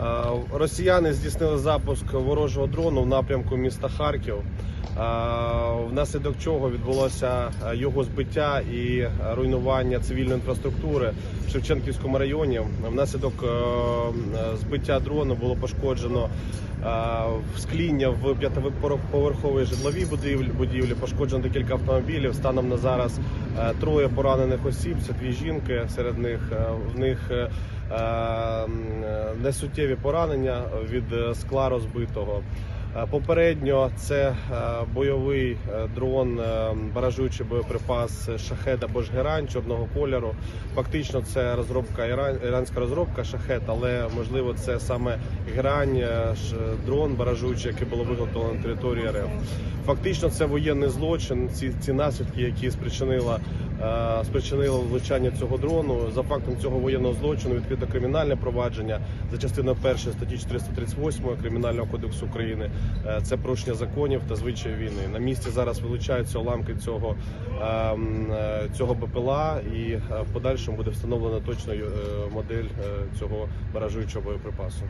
Е, Росіяни здійснили запуск ворожого дрону в напрямку міста Харків, е, внаслідок чого відбулося е, його збиття і руйнування цивільної інфраструктури в Шевченківському районі. Внаслідок збиття дрону було пошкоджено скління в п'ятиповерховій житловій будівлі, будівлі, пошкоджено декілька автомобілів. Станом на зараз троє поранених осіб. Це дві жінки. Серед них в них е, е, поранення від е, скла розбитого. Попередньо це е, бойовий е, дрон, е, баражуючий боєприпас шахет або ж чорного кольору. Фактично, це розробка іранська розробка шахет, але можливо це саме герань, е, дрон баражуючий, який було виготовлено на території РФ. Фактично, це воєнний злочин. Ці, ці наслідки, які спричинила спричинило влучання цього дрону. За фактом цього воєнного злочину відкрито кримінальне провадження за частиною першої статті 438 Кримінального кодексу України. Е, Це порушення законів та звичаї війни. На місці зараз вилучаються уламки цього, е, е, цього БПЛА, і е, в подальшому буде встановлена точно модель цього баражуючого боєприпасу.